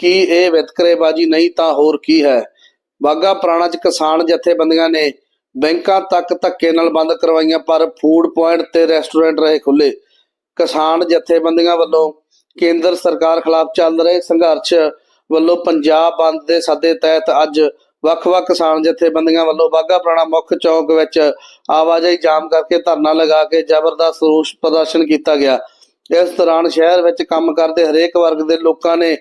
ਕੀ ਇਹ ਵਿਤਕਰੇਬਾਜ਼ੀ ਨਹੀਂ ਤਾਂ ਹੋਰ ਕੀ ਹੈ? ਬਾਗਾ ਪੁਰਾਣਾ ਚ ਕਿਸਾਨ ਜਥੇਬੰਦੀਆਂ ਨੇ ਬੈਂਕਾਂ ਤੱਕ ਧੱਕੇ ਨਾਲ ਬੰਦ ਕਰਵਾਈਆਂ, ਪਰ ਫੂਡ ਪੁਆਇੰਟ ਤੇ ਰੈਸਟੋਰੈਂਟ ਰਹੇ ਖੁੱਲੇ ਕਿਸਾਨ ਜਥੇਬੰਦੀਆਂ ਵੱਲੋਂ ਕੇਂਦਰ ਸਰਕਾਰ ਖਿਲਾਫ ਚੱਲ ਰਹੇ ਸੰਘਰਸ਼ ਵੱਲੋਂ ਪੰਜਾਬ ਬੰਦ ਦੇ ਸੱਦੇ ਤਹਿਤ ਅੱਜ ਵੱਖ-ਵੱਖ ਕਿਸਾਨ ਜਥੇਬੰਦੀਆਂ ਵੱਲੋਂ ਬਾਗਾ ਪੁਰਾਣਾ ਮੁੱਖ ਚੌਕ ਵਿੱਚ ਆਵਾਜਾਈ ਜਾਮ ਕਰਕੇ ਧਰਨਾ ਲਗਾ ਕੇ ਜ਼ਬਰਦਸਤ ਰੋਸ ਪ੍ਰਦਰਸ਼ਨ ਕੀਤਾ ਗਿਆ। ਇਸ ਦੌਰਾਨ ਸ਼ਹਿਰ ਵਿੱਚ ਕੰਮ ਕਰਦੇ ਹਰੇਕ ਵਰਗ ਦੇ ਲੋਕਾਂ ਨੇ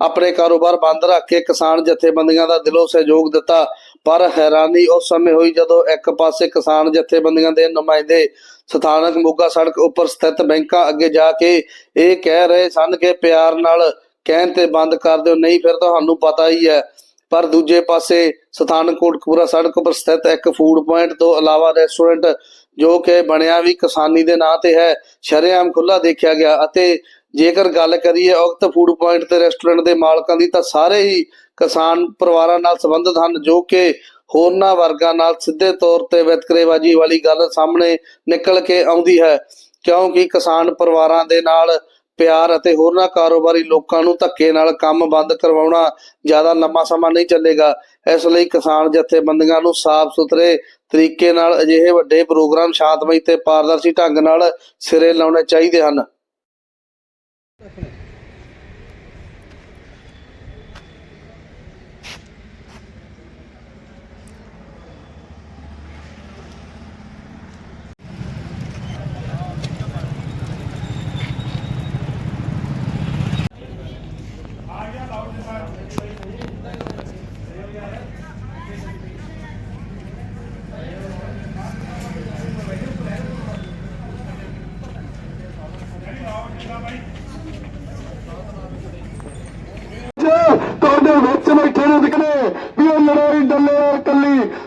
ਆਪਣੇ ਕਾਰੋਬਾਰ ਬੰਦ ਰੱਖ ਕੇ ਕਿਸਾਨ ਜਥੇਬੰਦੀਆਂ ਦਾ ਦਿਲੋਂ ਸਹਿਯੋਗ ਦਿੱਤਾ। ਪਰ ਹੈਰਾਨੀ ਉਸ ਸਮੇਂ ਹੋਈ ਜਦੋਂ ਇੱਕ ਪਾਸੇ ਕਿਸਾਨ ਜਥੇਬੰਦੀਆਂ ਦੇ ਨੁਮਾਇੰਦੇ ਸਥਾਨਕ ਮੋਗਾ ਸੜਕ ਉੱਪਰ ਸਥਿਤ ਬੈਂਕਾਂ ਅੱਗੇ ਜਾ ਕੇ ਇਹ ਕਹਿ ਰਹੇ ਸਨ ਕਿ ਪਿਆਰ ਨਾਲ ਕਹਿਣ ਤੇ ਬੰਦ ਕਰ ਦਿਓ, ਨਹੀਂ ਫਿਰ ਤੁਹਾਨੂੰ ਪਤਾ ਹੀ ਹੈ। ਪਰ ਦੂਜੇ ਪਾਸੇ ਸਥਾਨਕ ਕੋਟਕਪੂਰਾ ਸੜਕ ਉੱਪਰ ਸਥਿਤ ਇੱਕ ਫੂਡ ਪੁਆਇੰਟ ਤੋਂ ਇਲਾਵਾ ਰੈਸਟੋਰੈਂਟ ਜੋ ਕਿ ਬਣਿਆ ਵੀ ਕਿਸਾਨੀ ਦੇ ਨਾਂ ਤੇ ਹੈ, ਸ਼ਰੇਆਮ ਖੁੱਲਾ ਦੇਖਿਆ ਗਿਆ ਅਤੇ ਜੇਕਰ ਗੱਲ ਕਰੀਏ ਉਕਤ ਫੂਡ ਪੁਆਇੰਟ ਤੇ ਰੈਸਟੋਰੈਂਟ ਦੇ ਮਾਲਕਾਂ ਦੀ, ਤਾਂ ਸਾਰੇ ਹੀ ਕਿਸਾਨ ਪਰਿਵਾਰਾਂ ਨਾਲ ਸੰਬੰਧਿਤ ਹਨ, ਜੋ ਕਿ ਹੋਰਨਾਂ ਵਰਗਾਂ ਨਾਲ ਸਿੱਧੇ ਤੌਰ ਤੇ ਵਿਤਕਰੇਬਾਜ਼ੀ ਵਾਲੀ ਗੱਲ ਸਾਹਮਣੇ ਨਿਕਲ ਕੇ ਆਉਂਦੀ ਹੈ। ਕਿਉਂਕਿ ਕਿਸਾਨ ਪਰਿਵਾਰਾਂ ਦੇ ਨਾਲ ਪਿਆਰ ਅਤੇ ਹੋਰਨਾਂ ਕਾਰੋਬਾਰੀ ਲੋਕਾਂ ਨੂੰ ਧੱਕੇ ਨਾਲ ਕੰਮ ਬੰਦ ਕਰਵਾਉਣਾ ਜ਼ਿਆਦਾ ਲੰਮਾ ਸਮਾਂ ਨਹੀਂ ਚੱਲੇਗਾ। ਇਸ ਲਈ ਕਿਸਾਨ ਜਥੇਬੰਦੀਆਂ ਨੂੰ ਸਾਫ਼ ਸੁਥਰੇ ਤਰੀਕੇ ਨਾਲ ਅਜਿਹੇ ਵੱਡੇ ਪ੍ਰੋਗਰਾਮ ਸ਼ਾਂਤਮਈ ਤੇ ਪਾਰਦਰਸ਼ੀ ਢੰਗ ਨਾਲ ਸਿਰੇ ਲਾਉਣੇ ਚਾਹੀਦੇ ਹਨ। Definitely.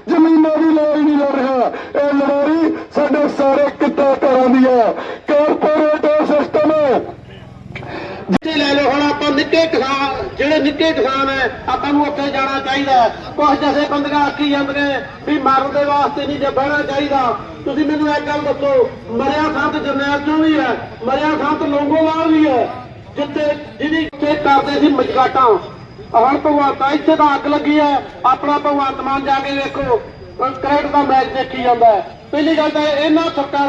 ਜ਼ਮੀਨਾਂ ਦੀ ਲੜਾਈ ਨਹੀਂ ਲੜ ਰਿਹਾ। ਇਹ ਲੜਾਈ ਸਾਡੇ ਸਾਰੇ ਕਿੱਤਾ ਘਰਾਂ ਦੀ ਹੈ ਕਾਰਪੋਰੇਟ ਸਿਸਟਮ ਜਿੱਥੇ ਲੈ ਲਓ, ਹੁਣ ਆਪਾਂ ਨਿੱਕੇ ਕਿਸਾਨ, ਜਿਹੜੇ ਨਿੱਕੇ ਕਿਸਾਨ ਹੈ, ਆਪਾਂ ਨੂੰ ਉੱਥੇ ਜਾਣਾ ਚਾਹੀਦਾ ਕੁਝ ਜਥੇ ਬੰਦਗਾ ਆਖੀ ਜਾਂਦੇ ਨੇ ਵੀ ਮਰਨ ਦੇ ਵਾਸਤੇ ਨਹੀਂ ਜੇ ਬਹਿਣਾ ਚਾਹੀਦਾ। ਤੁਸੀਂ ਮੈਨੂੰ ਇੱਕ ਗੱਲ ਦੱਸੋ, ਮਰਿਆ ਸੰਤ ਜਰਨੈਲ ਚੋਂ ਵੀ ਹੈ, ਮਰਿਆ ਸੰਤ ਲੋਂਗੋਵਾਲ ਵੀ ਹੈ, ਜਿੱਥੇ ਜਿਹਦੀ ਤੇ ਕਰਦੇ ਸੀ ਮਜਗਾਟਾਂ। ਹੁਣ ਭਗਵੰਤਾ, ਇੱਥੇ ਤਾਂ ਅੱਗ ਲੱਗੀ ਹੈ। ਆਪਣਾ ਭਗਵੰਤ ਮਾਨ ਜਾ ਕੇ ਵੇਖੋ ਕ੍ਰਿਕਟ ਦਾ ਮੈਚ ਦੇਖੀ ਜਾਂਦਾ ਹੈ। ਪਹਿਲੀ ਗੱਲ ਤਾਂ ਇਹਨਾਂ ਸਰਕਾਰਾਂ